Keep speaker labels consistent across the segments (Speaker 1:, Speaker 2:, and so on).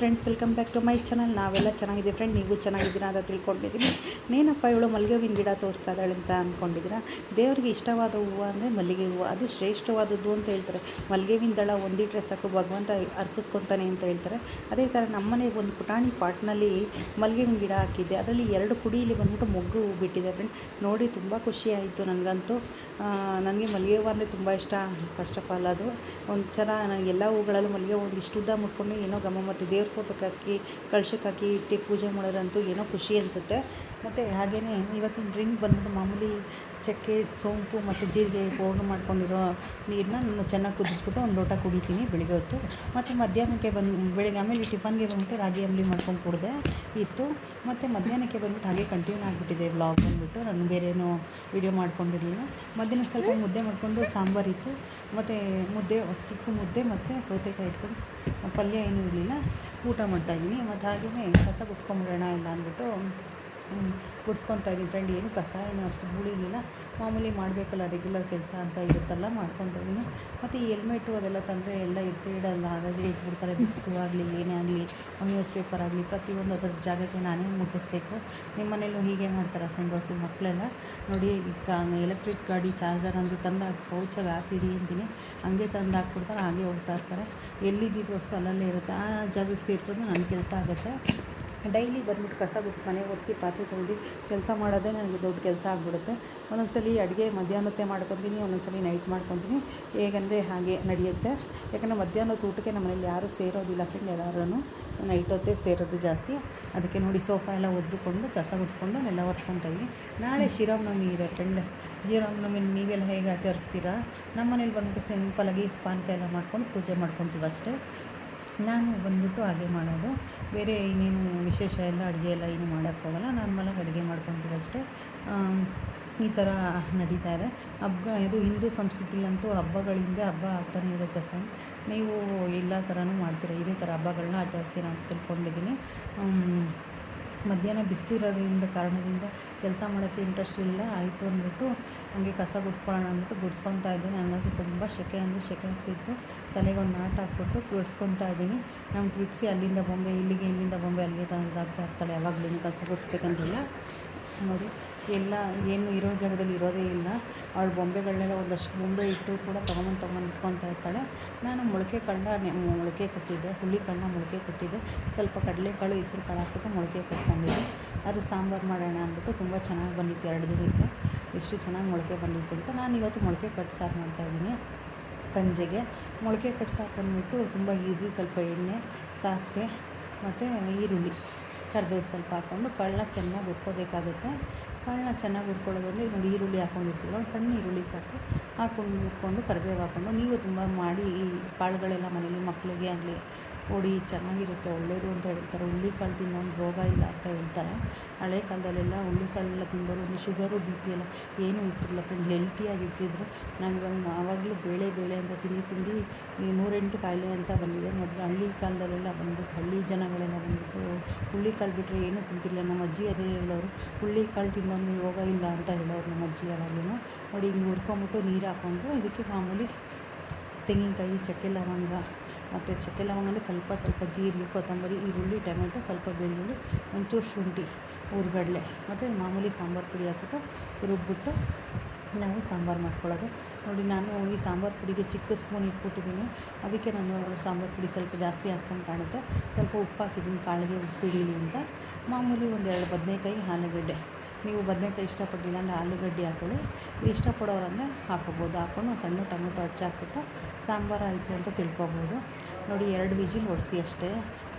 Speaker 1: Friends welcome back to my channel ನಾವೆಲ್ಲ ಚೆನ್ನಾಗಿದೆ friend ನೀವು ಚೆನ್ನಾಗಿದ್ದೀರಾ ಅಂತ ತಿಳ್ಕೊಂಡಿದ್ದೀನಿ. ನೇನಪ್ಪ ಇವಳು ಮಲ್ಲಿಗೆ ಹೂವಿನ ಗಿಡ ತೋರಿಸ್ತಾ ಇದ್ದಾಳೆ ಅಂತ ಅಂದ್ಕೊಂಡಿದ್ದೀರಾ? ದೇವರಿಗೆ ಇಷ್ಟವಾದ ಹೂವು ಅಂದರೆ ಮಲ್ಲಿಗೆ ಹೂವು. ಅದು ಶ್ರೇಷ್ಠವಾದದ್ದು ಅಂತ ಹೇಳ್ತಾರೆ. ಮಲ್ಲಿಗೆ ಹೂವಿನ ದಳ ಒಂದಿಟ್ರೆ ಸಾಕು, ಭಗವಂತ ಅರ್ಪಿಸ್ಕೊತಾನೆ ಅಂತ ಹೇಳ್ತಾರೆ. ಅದೇ ಥರ ನಮ್ಮನೆ ಒಂದು ಪುಟಾಣಿ ಪಾಟ್ನಲ್ಲಿ ಮಲ್ಲಿಗೆ ಹೂವಿನ ಗಿಡ ಹಾಕಿದ್ದೆ. ಅದರಲ್ಲಿ ಎರಡು ಕುಡಿಯಲ್ಲಿ ಬಂದ್ಬಿಟ್ಟು ಮೊಗ್ಗು ಹೂ ಬಿಟ್ಟಿದೆ ಫ್ರೆಂಡ್ ನೋಡಿ ತುಂಬ ಖುಷಿ ಆಯಿತು ನನಗಂತೂ. ನನಗೆ ಮಲ್ಲಿಗೆ ಹೂವು ಅಂದರೆ ತುಂಬ ಇಷ್ಟ. ಫಸ್ಟ್ ಆಫ್ ಆಲ್ ಅದು. ಒಂಥರ ನನಗೆ ಎಲ್ಲ ಹೂಗಳಲ್ಲೂ ಮಲ್ಲಿಗೆ ಇಷ್ಟು ಉದ್ದ ಮುಟ್ಕೊಂಡು ಏನೋ ಗಮ ಮತ್ತು ದೇವ್ರ ಫೋಟೋಕ್ಕೆ ಹಾಕಿ ಕಳ್ಸಕ್ಕೆ ಹಾಕಿ ಇಟ್ಟು ಪೂಜೆ ಮಾಡೋರಂತೂ ಏನೋ ಖುಷಿ ಅನಿಸುತ್ತೆ. ಮತ್ತು ಹಾಗೆಯೇ ಇವತ್ತಿನ ಡ್ರಿಂಕ್ ಬಂದ್ಬಿಟ್ಟು ಮಾಮೂಲಿ ಚಕ್ಕೆ, ಸೋಂಪು ಮತ್ತು ಜೀರಿಗೆ ಪೌಡ್ರ್ ಮಾಡ್ಕೊಂಡಿರೋ ನೀರನ್ನ ನಾನು ಚೆನ್ನಾಗಿ ಕುದಿಸ್ಬಿಟ್ಟು ಒಂದು ಲೋಟ ಕುಡಿತೀನಿ ಬೆಳಿಗ್ಗೆ ಹೊತ್ತು. ಮತ್ತು ಮಧ್ಯಾಹ್ನಕ್ಕೆ ಬಂದು, ಬೆಳಿಗ್ಗೆ ಆಮೇಲೆ ಟಿಫನ್ಗೆ ಬಂದ್ಬಿಟ್ಟು ರಾಗಿ ಅಂಬಲಿ ಮಾಡ್ಕೊಂಡು ಕುಡಿದೆ ಇತ್ತು. ಮತ್ತು ಮಧ್ಯಾಹ್ನಕ್ಕೆ ಬಂದ್ಬಿಟ್ಟು ಹಾಗೆ ಕಂಟಿನ್ಯೂ ಆಗಿಬಿಟ್ಟಿದೆ ಬ್ಲಾಗ್ ಬಂದುಬಿಟ್ಟು. ನಾನು ಬೇರೇನೋ ವೀಡಿಯೋ ಮಾಡ್ಕೊಂಡಿರಲಿಲ್ಲ. ಮಧ್ಯಾಹ್ನ ಸ್ವಲ್ಪ ಮುದ್ದೆ ಮಾಡಿಕೊಂಡು ಸಾಂಬಾರಿತ್ತು ಮತ್ತು ಮುದ್ದೆ, ಚಿಕ್ಕ ಮುದ್ದೆ ಮತ್ತು ಸೌತೆಕಾಯಿ ಇಟ್ಕೊಂಡು ಪಲ್ಯ ಏನೂ ಇರಲಿಲ್ಲ. ಊಟ ಮಾಡ್ತಾಯಿದ್ದೀನಿ ಮತ್ತು ಹಾಗೆಯೇ ಕಸ ಗುಸ್ಕೊಂಬಿಡೋಣ ಇಲ್ಲ ಅಂದ್ಬಿಟ್ಟು ಗುಡ್ಸ್ಕೊತಾ ಇದ್ದೀನಿ ಫ್ರೆಂಡ್ ಏನು ಕಸ ಏನು ಅಷ್ಟು ಬೂಳಿರಲಿಲ್ಲ ಮಾಮೂಲಿ ಮಾಡಬೇಕಲ್ಲ ರೆಗ್ಯುಲರ್ ಕೆಲಸ ಅಂತ ಇರುತ್ತಲ್ಲ, ಮಾಡ್ಕೊತಾ ಇದ್ದೀನಿ. ಮತ್ತು ಈ ಹೆಲ್ಮೆಟು ಅದೆಲ್ಲ ತಂದರೆ ಎಲ್ಲ ಎತ್ತಿಡಲ್ಲ. ಹಾಗಾಗಿ ಇಟ್ಬಿಡ್ತಾರೆ ಬುಕ್ಸು ಆಗಲಿ, ಏನೇ ಆಗಲಿ ನ್ಯೂಸ್ ಪೇಪರ್ ಆಗಲಿ, ಪ್ರತಿಯೊಂದು ಅದರ ಜಾಗಕ್ಕೆ ನಾನೇ ಮುಟ್ಟಿಸ್ಬೇಕು. ನಿಮ್ಮ ಮನೇಲೂ ಹೀಗೆ ಮಾಡ್ತಾರೆ ಫ್ರೆಂಡ್ ಹೊಸ ಮಕ್ಕಳೆಲ್ಲ ನೋಡಿ, ಈಗ ಎಲೆಕ್ಟ್ರಿಕ್ ಗಾಡಿ ಚಾರ್ಜರ್ ಅಂದು ತಂದು ಪೌಚಾಗಿ ಹಾಕಿಡಿ ಅಂತೀನಿ. ಹಂಗೆ ತಂದು ಹಾಕ್ಬಿಡ್ತಾರೆ, ಹಾಗೆ ಹೋಗ್ತಾ ಇರ್ತಾರೆ. ಎಲ್ಲಿದ್ದು ವಸ್ತು ಅಲ್ಲಲ್ಲೇ ಇರುತ್ತೆ. ಆ ಜಾಗಕ್ಕೆ ಸೇರಿಸೋದು ನನ್ನ ಕೆಲಸ ಆಗುತ್ತೆ. ಡೈಲಿ ಬಂದ್ಬಿಟ್ಟು ಕಸ ಗುಡಿಸಿ ಮನೆ ಒರೆಸಿ ಪಾತ್ರೆ ತೊಳೆದು ಕೆಲಸ ಮಾಡೋದೇ ನನಗೆ ದೊಡ್ಡ ಕೆಲಸ ಆಗಿಬಿಡುತ್ತೆ. ಒಂದೊಂದು ಸಲ ಅಡುಗೆ ಮಧ್ಯಾಹ್ನತ್ತೆ ಮಾಡ್ಕೊತೀನಿ ಒಂದೊಂದು ಸಲ ನೈಟ್ ಮಾಡ್ಕೊತೀನಿ. ಹೇಗಂದರೆ ಹಾಗೆ ನಡೆಯುತ್ತೆ. ಯಾಕಂದರೆ ಮಧ್ಯಾಹ್ನದ ಊಟಕ್ಕೆ ನಮ್ಮ ಮನೇಲಿ ಯಾರೂ ಸೇರೋದಿಲ್ಲ ಫ್ರೆಂಡ್ ಎಲ್ಲರೂ ನೈಟ್ ಹೊತ್ತೇ ಸೇರೋದು ಜಾಸ್ತಿ. ಅದಕ್ಕೆ ನೋಡಿ ಸೋಫಾ ಎಲ್ಲ ಒದ್ರುಕೊಂಡು, ಕಸ ಗುಡಿಸ್ಕೊಂಡು ನೆಲ ಒರೆಸ್ಕೊತಾ ಇದ್ದೀನಿ. ನಾಳೆ ಶ್ರೀರಾಮನವಮಿ ಇದೆ ಫ್ರೆಂಡ್ ಶ್ರೀರಾಮನವಮಿ ನೀವೆಲ್ಲ ಹೇಗೆ ಆಚರಿಸ್ತೀರಾ? ನಮ್ಮ ಮನೇಲಿ ಬಂದ್ಬಿಟ್ಟು ಸಿಂಪಲಾಗಿ ಸ್ಪಾನ್ಕ ಎಲ್ಲ ಮಾಡ್ಕೊಂಡು ಪೂಜೆ ಮಾಡ್ಕೊತೀವಿ ಅಷ್ಟೇ. ನಾನು ಬಂದ್ಬಿಟ್ಟು ಹಾಗೆ ಮಾಡೋದು. ಬೇರೆ ಇನ್ನೇನು ವಿಶೇಷ ಎಲ್ಲ ಅಡುಗೆ ಎಲ್ಲ ಏನು ಮಾಡೋಕ್ಕೆ ಹೋಗಲ್ಲ. ನಾರ್ಮಲಾಗಿ ಅಡುಗೆ ಮಾಡ್ಕೊತೀವಿ ಅಷ್ಟೇ. ಈ ಥರ ನಡೀತಾ ಇದೆ. ಹಬ್ಬ, ಇದು ಹಿಂದೂ ಸಂಸ್ಕೃತಿಲಂತೂ ಹಬ್ಬಗಳಿಂದ ಹಬ್ಬ ಆಗ್ತಾನೆ ಇರುತ್ತೆ ಫ್ರೆಂಡ್ ನೀವು ಎಲ್ಲ ಥರನೂ ಮಾಡ್ತೀರ? ಇದೇ ಥರ ಹಬ್ಬಗಳನ್ನ ಆಚರಿಸ್ತೀರ ಅಂತ ತಿಳ್ಕೊಂಡಿದ್ದೀನಿ. ಮಧ್ಯಾಹ್ನ ಬಿಸಿಲಿರೋದ್ರಿಂದ ಕಾರಣದಿಂದ ಕೆಲಸ ಮಾಡೋಕ್ಕೆ ಇಂಟ್ರೆಸ್ಟ್ ಇಲ್ಲ. ಆಯಿತು ಅಂದ್ಬಿಟ್ಟು ಹಂಗೆ ಕಸ ಗುಡಿಸ್ಕೊಳ್ಳೋಣ ಅಂದ್ಬಿಟ್ಟು ಗುಡ್ಸ್ಕೊತಾ ಇದ್ದೀನಿ. ಅನ್ನೋದು ತುಂಬ ಸೆಕೆ ಅಂದರೆ ಸೆಕೆ ಆಗ್ತಿತ್ತು. ತಲೆಗೆ ಒಂದು ನಾಟ್ ಹಾಕ್ಬಿಟ್ಟು ಗುಡ್ಸ್ಕೊತಾ ಇದ್ದೀನಿ. ನಮ್ಮ ಟ್ವಿಕ್ಸಿ ಅಲ್ಲಿಂದ ಬೊಂಬೆ ಇಲ್ಲಿಗೆ ಇಲ್ಲಿಂದ ಬೊಂಬೆ ಅಲ್ಲಿಗೆ ತಂದಾಗ್ತಾ ಇರ್ತಾಳೆ. ಯಾವಾಗಲೂ ಕಸ ಗುಡಿಸ್ಬೇಕಂತಿಲ್ಲ. ನೋಡಿ. ಎಲ್ಲ ಏನು ಇರೋ ಜಾಗದಲ್ಲಿ ಇರೋದೇ ಇಲ್ಲ. ಅವಳು ಬೊಂಬೆಗಳನ್ನೆಲ್ಲ ಒಂದಷ್ಟು ಬೊಂಬೆ ಇಟ್ಟು ಕೂಡ ತೊಗೊಂಬಂದು ತೊಗೊಂಬಂದು ಇಟ್ಕೊತಾ ಇರ್ತಾಳೆ. ನಾನು ಮೊಳಕೆ ಕಂಡ ಮೊಳಕೆ ಕೊಟ್ಟಿದ್ದೆ, ಹುಳಿ ಕಾಳನ್ನ ಮೊಳಕೆ ಕೊಟ್ಟಿದ್ದೆ. ಸ್ವಲ್ಪ ಕಡಲೆಕಾಳು, ಹೆಸ್ರು ಕಾಳು ಹಾಕ್ಬಿಟ್ಟು ಮೊಳಕೆ ಕಟ್ಕೊಂಡಿದ್ದೆ. ಅದು ಸಾಂಬಾರು ಮಾಡೋಣ ಅಂದ್ಬಿಟ್ಟು ತುಂಬ ಚೆನ್ನಾಗಿ ಬಂದಿತ್ತು ಎರಡು ದಿನಕ್ಕೆ ಎಷ್ಟು ಚೆನ್ನಾಗಿ ಮೊಳಕೆ ಬಂದಿತ್ತು ಅಂತ ನಾನು ಇವತ್ತು ಮೊಳಕೆ ಕಟ್ಟು ಸಾರು ಮಾಡ್ತಾಯಿದ್ದೀನಿ ಸಂಜೆಗೆ ಮೊಳಕೆ ಕಟ್ಟು ಸಾರು ಬಂದ್ಬಿಟ್ಟು ತುಂಬ ಈಸಿ ಸ್ವಲ್ಪ ಎಣ್ಣೆ, ಸಾಸಿವೆ ಮತ್ತು ಈರುಳ್ಳಿ ಕರಿಬೇವು ಸ್ವಲ್ಪ ಹಾಕ್ಕೊಂಡು ಕಳ್ಳ ಚೆನ್ನಾಗಿ ಹುರ್ಕೋಬೇಕಾಗುತ್ತೆ ಕಾಳನ್ನ ಚೆನ್ನಾಗಿ ಹುರ್ಕೊಳ್ಳೋದಂದರೆ ಒಂದು ಈರುಳ್ಳಿ ಹಾಕ್ಕೊಂಡಿರ್ತೀವಲ್ಲ ಒಂದು ಸಣ್ಣ ಈರುಳ್ಳಿ ಸಾಕು. ಹಾಕೊಂಡು ಹುರ್ಕೊಂಡು ಕರಿಬೇವು ಹಾಕ್ಕೊಂಡು, ನೀವು ತುಂಬ ಮಾಡಿ ಈ ಕಾಳುಗಳೆಲ್ಲ ಮನೇಲಿ ಮಕ್ಕಳಿಗೆ ಆಗಲಿ ಕೊಡಿ, ಚೆನ್ನಾಗಿರುತ್ತೆ ಒಳ್ಳೆಯದು ಅಂತ ಹೇಳ್ತಾರೆ. ಹುಳ್ಳಿಕಾಳು ತಿನ್ನೋನು ರೋಗ ಇಲ್ಲ ಅಂತ ಹೇಳ್ತಾರೆ. ಹಳೆ ಕಾಲದಲ್ಲೆಲ್ಲ ಹುಳ್ಳಿಕಾಳೆಲ್ಲ ತಿಂದವರು ಒಂದು ಶುಗರು, ಬಿ ಪಿ ಎಲ್ಲ ಏನೂ ಇರ್ತಿರಲಿಲ್ಲ. ಫುಲ್ ಹೆಲ್ತಿಯಾಗಿ ಇರ್ತಿದ್ರು. ನಾವು ಇವಾಗ ಆವಾಗಲೂ ಬೇಳೆ ಬೇಳೆ ಅಂತ ತಿಂದು ತಿಂದು ಈ ನೂರೆಂಟು ಕಾಯಿಲೆ ಅಂತ ಬಂದಿದೆ. ಮೊದಲು ಹಳ್ಳಿ ಕಾಲದಲ್ಲೆಲ್ಲ ಬಂದ್ಬಿಟ್ಟು, ಹಳ್ಳಿ ಜನಗಳೆಲ್ಲ ಬಂದ್ಬಿಟ್ಟು ಹುಳ್ಳಿಕಾಳು ಬಿಟ್ಟರೆ ಏನೂ ತಿಂತಿರಲಿಲ್ಲ. ನಮ್ಮ ಅಜ್ಜಿ ಅದೇ ಹೇಳೋರು ಹುಳ್ಳಿಕಾಳು ತಿಂದವನು ರೋಗ ಇಲ್ಲ ಅಂತ ಹೇಳೋರು ನಮ್ಮ ಅಜ್ಜಿ ಯಾವಾಗಲೂ ನೋಡಿ ಹಿಂಗೆ ಹುರ್ಕೊಂಬಿಟ್ಟು ನೀರು ಹಾಕ್ಕೊಂಡು ಇದಕ್ಕೆ ಮಾಮೂಲಿ ತೆಂಗಿನಕಾಯಿ, ಚಕ್ಕೆ, ಲವಂಗ ಮತ್ತು ಚಕ್ಕೆ ಲವಂಗನೇ ಸ್ವಲ್ಪ ಸ್ವಲ್ಪ ಜೀರಿಗೆ, ಕೊತ್ತಂಬರಿ, ಈರುಳ್ಳಿ, ಟೊಮೆಟೊ, ಸ್ವಲ್ಪ ಬೆಳ್ಳುಳ್ಳಿ, ಒಂಚೂರು ಶುಂಠಿ ಹುರ್ಗಡ್ಲೆ ಮತ್ತು ಮಾಮೂಲಿ ಸಾಂಬಾರು ಪುಡಿ ಹಾಕ್ಬಿಟ್ಟು ರುಬ್ಬಿಟ್ಟು ನಾವು ಸಾಂಬಾರು ಮಾಡ್ಕೊಳ್ಳೋದು. ನೋಡಿ ನಾನು ಈ ಸಾಂಬಾರು ಪುಡಿಗೆ ಚಿಕ್ಕ ಸ್ಪೂನ್ ಇಟ್ಬಿಟ್ಟಿದ್ದೀನಿ. ಅದಕ್ಕೆ ನಾನು ಸಾಂಬಾರು ಪುಡಿ ಸ್ವಲ್ಪ ಜಾಸ್ತಿ ಹಾಕ್ತಂಗೆ ಕಾಣುತ್ತೆ. ಸ್ವಲ್ಪ ಉಪ್ಪು ಹಾಕಿದ್ದೀನಿ, ಕಾಳಿಗೆ ಉಪ್ಪು ಹಿಡೀಲಿ ಅಂತ. ಮಾಮೂಲಿ ಒಂದೆರಡು ಬದನೇಕಾಯಿ, ಆಲೂಗಡ್ಡೆ. ನೀವು ಬದನೇಕಾಯಿ ಇಷ್ಟಪಟ್ಟಿಲ್ಲ ಅಂದರೆ ಆಲೂಗಡ್ಡೆ ಹಾಕೊಳ್ಳಿ. ಇಷ್ಟಪಡೋರಂದರೆ ಹಾಕೋಬೋದು. ಹಾಕ್ಕೊಂಡು ಸಣ್ಣ ಟೊಮೆಟೊ ಹಚ್ಚಿ ಹಾಕ್ಬಿಟ್ಟು ಸಾಂಬಾರು ಆಯಿತು ಅಂತ ತಿಳ್ಕೊಬೋದು. ನೋಡಿ, ಎರಡು ವಿಜಿಲ್ ಹೊಡಿಸಿ ಅಷ್ಟೇ.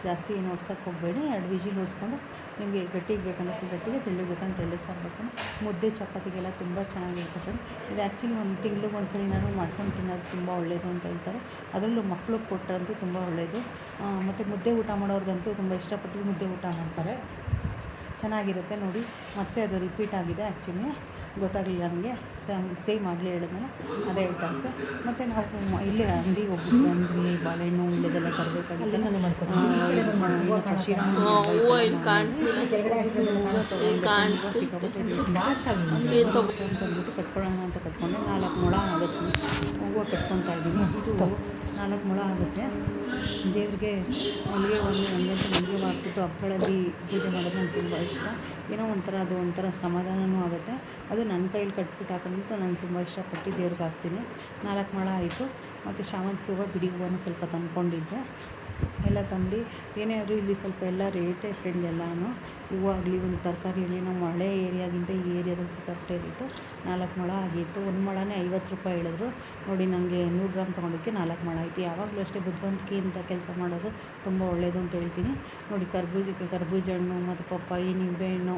Speaker 1: ಜಾಸ್ತಿ ಏನು ಹೊಡ್ಸೋಕ್ಕೆ ಹೋಗಬೇಡಿ. ಎರಡು ವಿಜಿಲ್ ಹೊಡ್ಸ್ಕೊಂಡು ನಿಮಗೆ ಗಟ್ಟಿಗೆ ಬೇಕಂದ್ರೆ ಗಟ್ಟಿಗೆ ತೆಳ್ಳಗೆ ಬೇಕಂದ್ರೆ ತೆಳ್ಳಗೆ ಸಾಕು ಮುದ್ದೆ ಚಪಾತಿಗೆಲ್ಲ ತುಂಬ ಚೆನ್ನಾಗಿರುತ್ತೆ ಫ್ರೆಂಡ್ ಇದು ಆ್ಯಕ್ಚುಲಿ ಒಂದು ತಿಂಗ್ಳಿಗೆ ಒಂದು ಸರಿ ನಾನು ಮಾಡ್ಕೊಂಡು ತಿನ್ನೋದು ತುಂಬ ಒಳ್ಳೆಯದು ಅಂತ ಹೇಳ್ತಾರೆ. ಅದರಲ್ಲೂ ಮಕ್ಳಿಗೆ ಕೊಟ್ಟರಂತೂ ತುಂಬ ಒಳ್ಳೆಯದು ಮತ್ತು ಮುದ್ದೆ ಊಟ ಮಾಡೋರಿಗಂತೂ ತುಂಬ ಇಷ್ಟಪಟ್ಟು ಮುದ್ದೆ ಊಟ ಮಾಡ್ತಾರೆ. ಚೆನ್ನಾಗಿರುತ್ತೆ ನೋಡಿ. ಮತ್ತೆ ಅದು ರಿಪೀಟ್ ಆಗಿದೆ ಆ್ಯಕ್ಚುಲಿ ಗೊತ್ತಾಗಲಿಲ್ಲ ನನಗೆ ಸೇಮ್ ಆಗಲೇ ಹೇಳಿದ್ನಲ್ಲ. ಅದೇ ಹೇಳ್ತಾರೆ ಸರ್ ಮತ್ತು ನಾವು ಇಲ್ಲೇ ಅಂಗಡಿ ಹೋಗ್ಬಿಟ್ಟು ಅಂಗಡಿ ಬಾಳೆಹಣ್ಣು ಇಲ್ಲದೆಲ್ಲ ತರಬೇಕಾಗಿದೆ ಕಟ್ಕೊಳ್ಳೋಣ ಅಂತ ಕಟ್ಕೊಂಡೆ. ನಾಲ್ಕು ಮೊಳ ಆಗುತ್ತೆ. ಹೂವು ಕಟ್ಕೊತಾ ಇದ್ದೀನಿ ಇದು ನಾಲ್ಕು ಮೊಳ ಆಗುತ್ತೆ. ದೇವ್ರಿಗೆ ಮಲ್ಲಿಗೆ ಒಂದು ಒಂದೊಂದು ಮಲ್ಲಿಗೆ ಹಾಕ್ಬಿಟ್ಟು ಹಬ್ಬಗಳಲ್ಲಿ ಪೂಜೆ ಮಾಡೋದು ನಂಗೆ ತುಂಬ ಇಷ್ಟ. ಏನೋ ಒಂಥರ ಅದು ಒಂಥರ ಸಮಾಧಾನವೂ ಆಗುತ್ತೆ. ಅದು ನನ್ನ ಕೈಯಲ್ಲಿ ಕಟ್ಬಿಟ್ಟು ಹಾಕೋದಂತೂ ನಾನು ತುಂಬ ಇಷ್ಟಪಟ್ಟು ದೇವ್ರಿಗೆ ಹಾಕ್ತೀನಿ. ನಾಲ್ಕು ಮೊಳ ಆಯಿತು. ಮತ್ತು ಶಾವಂತಿಗೆ ಹೂವು, ಬಿಡಿ ಹೂವನ್ನು ಸ್ವಲ್ಪ ತಂದ್ಕೊಂಡಿದ್ದೆ. ಎಲ್ಲ ತಂದು ಏನೇ ಆದರೂ ಇಲ್ಲಿ ಸ್ವಲ್ಪ ಎಲ್ಲ ರೇಟೇ ಫ್ರೆಂಡ್ ಎಲ್ಲನೂ. ಹೂವು ಆಗಲಿ, ಒಂದು ತರಕಾರಿ ಆಗಲಿ ಹಳೆ ಏರಿಯಾಗಿಂತ ಏರಿಯಾದಲ್ಲಿ ಸಿಕ್ಕಾಪಟ್ಟೆ ನಾಲ್ಕು ಮೊಳ ಆಗಿತ್ತು. ಒಂದು ಮೊಳನೇ ಐವತ್ತು ರೂಪಾಯಿ ಹೇಳಿದ್ರು. ನೋಡಿ ನನಗೆ ನೂರು ಗ್ರಾಮ್ ತೊಗೊಂಡೋಕ್ಕೆ ನಾಲ್ಕು ಮೊಳ ಆಯಿತು. ಯಾವಾಗಲೂ ಅಷ್ಟೇ ಬುದ್ಧಿವಂತಿಕೆಯಿಂದ ಕೆಲಸ ಮಾಡೋದು ತುಂಬ ಒಳ್ಳೆಯದು ಅಂತ ಹೇಳ್ತೀನಿ. ನೋಡಿ ಕರ್ಬೂಜಕ್ಕೆ ಕರ್ಬೂಜ ಹಣ್ಣು ಮತ್ತು ಪಪ್ಪಾಯಿ ನಿಂಬೆಹಣ್ಣು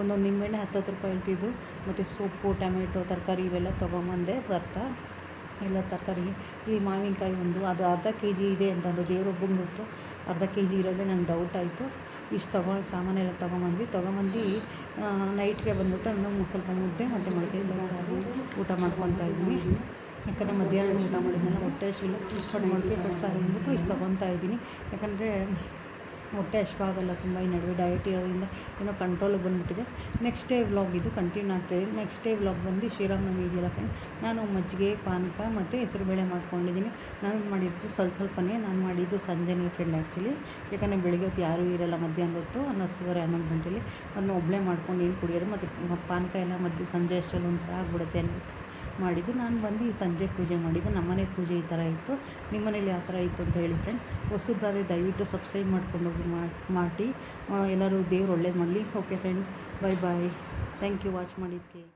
Speaker 1: ಒಂದೊಂದು ನಿಂಬೆಹಣ್ಣು ಹತ್ತತ್ತು ರೂಪಾಯಿ ಹೇಳ್ತಿದ್ದು ಮತ್ತು ಸೊಪ್ಪು, ಟೊಮೆಟೊ, ತರಕಾರಿ ಇವೆಲ್ಲ ತೊಗೊಂಬಂದೆ ಬರ್ತಾ. ಎಲ್ಲ ತರಕಾರಿ. ಈ ಮಾವಿನಕಾಯಿ ಒಂದು. ಅದು ಅರ್ಧ ಕೆ ಜಿ ಇದೆ ಅಂತಂದು ದೇವ್ರೊಬ್ಬಂಗೆ ಗೊತ್ತು ಅರ್ಧ ಕೆ ಜಿ ಇರೋದೇ ನಂಗೆ ಡೌಟ್ ಆಯಿತು. ಇಷ್ಟು ತೊಗೊಂಡು ಸಾಮಾನೆಲ್ಲ ತೊಗೊಂಬಂದ್ವಿ. ತೊಗೊಂಬಂದು ನೈಟ್ಗೆ ಬಂದ್ಬಿಟ್ಟು ನಾನು ಸ್ವಲ್ಪ ಮುದ್ದೆ ಮತ್ತು ಮೊಳಕೆ ಸಾರು ಊಟ ಮಾಡ್ಕೊತಾ ಇದ್ದೀನಿ ಯಾಕಂದರೆ ಮಧ್ಯಾಹ್ನ ಊಟ ಮಾಡಿದ್ನಲ್ಲ, ಹೊಟ್ಟೆ ಹಸಿವಿಲ್ಲ ಮೊಳಕೆ ಕಟ್ಟು ಸಾರು ಅಂದ್ಬಿಟ್ಟು ಇಷ್ಟು ತೊಗೊತಾ ಇದ್ದೀನಿ. ಯಾಕಂದರೆ ಹೊಟ್ಟೆ ಹಶ್ವಾಗಲ್ಲ ತುಂಬ ಈ ನಡುವೆ ಡಯಟ್ ಇರೋದ್ರಿಂದ ಏನೋ ಕಂಟ್ರೋಲಿಗೆ ಬಂದುಬಿಟ್ಟಿದೆ. ನೆಕ್ಸ್ಟ್ ಡೇ ವ್ಲಾಗ್ ಇದು ಕಂಟಿನ್ಯೂ ಆಗ್ತಾಯಿದೆ ನೆಕ್ಸ್ಟ್ ಡೇ ವ್ಲಾಗ್ ಬಂದು ಶ್ರೀರಾಮನವಮಿ ಇದೆಯಲ್ಲ ಫ್ರೆಂಡ್ ನಾನು ಮಜ್ಜಿಗೆ, ಪಾನಕ ಮತ್ತು ಹೆಸರುಬೇಳೆ ಮಾಡ್ಕೊಂಡಿದ್ದೀನಿ. ನಾನು ಮಾಡಿದ್ದು ಸ್ವಲ್ಪ ಸ್ವಲ್ಪನೇ, ನಾನು ಮಾಡಿದ್ದು ಸಂಜೆನೇ ಫ್ರೆಂಡ್ ಆ್ಯಕ್ಚುಲಿ ಯಾಕಂದರೆ ಬೆಳಿಗ್ಗೆ ಹೊತ್ತು ಯಾರೂ ಇರಲ್ಲ ಮಧ್ಯಾಹ್ನ ಹೊತ್ತು, ಒಂದು ಹತ್ತುವರೆ, ಹನ್ನೊಂದು ಗಂಟೆಲಿ. ಅದನ್ನ ಒಬ್ಬಳೇ ಮಾಡ್ಕೊಂಡು ಏನು ಕುಡಿಯೋದು. ಮತ್ತು ಪಾನಕ ಎಲ್ಲ ಮಧ್ಯೆ ಸಂಜೆ ಅಷ್ಟರಲ್ಲಿ ಒಂಥರ ಆಗ್ಬಿಡುತ್ತೆ ಅಂದ್ಬಿಟ್ಟು ಮಾಡಿದ್ದು. ನಾನು ಬಂದು ಈ ಸಂಜೆ ಪೂಜೆ ಮಾಡಿದ್ದು. ನಮ್ಮನೆ ಪೂಜೆ ಈ ಥರ ಇತ್ತು. ನಿಮ್ಮ ಮನೇಲಿ ಯಾವ ಥರ ಇತ್ತು ಅಂತ ಹೇಳಿ ಫ್ರೆಂಡ್ ಹೊಸಬ್ರಾದ್ರೆ ದಯವಿಟ್ಟು ಸಬ್ಸ್ಕ್ರೈಬ್ ಮಾಡ್ಕೊಂಡು ಹೋಗಿ ಮಾಡಿ. ಎಲ್ಲರೂ ದೇವ್ರು ಒಳ್ಳೇದು ಮಾಡಲಿ. Okay friend bye bye thank you watch ಮಾಡಿದ್ದಕ್ಕೆ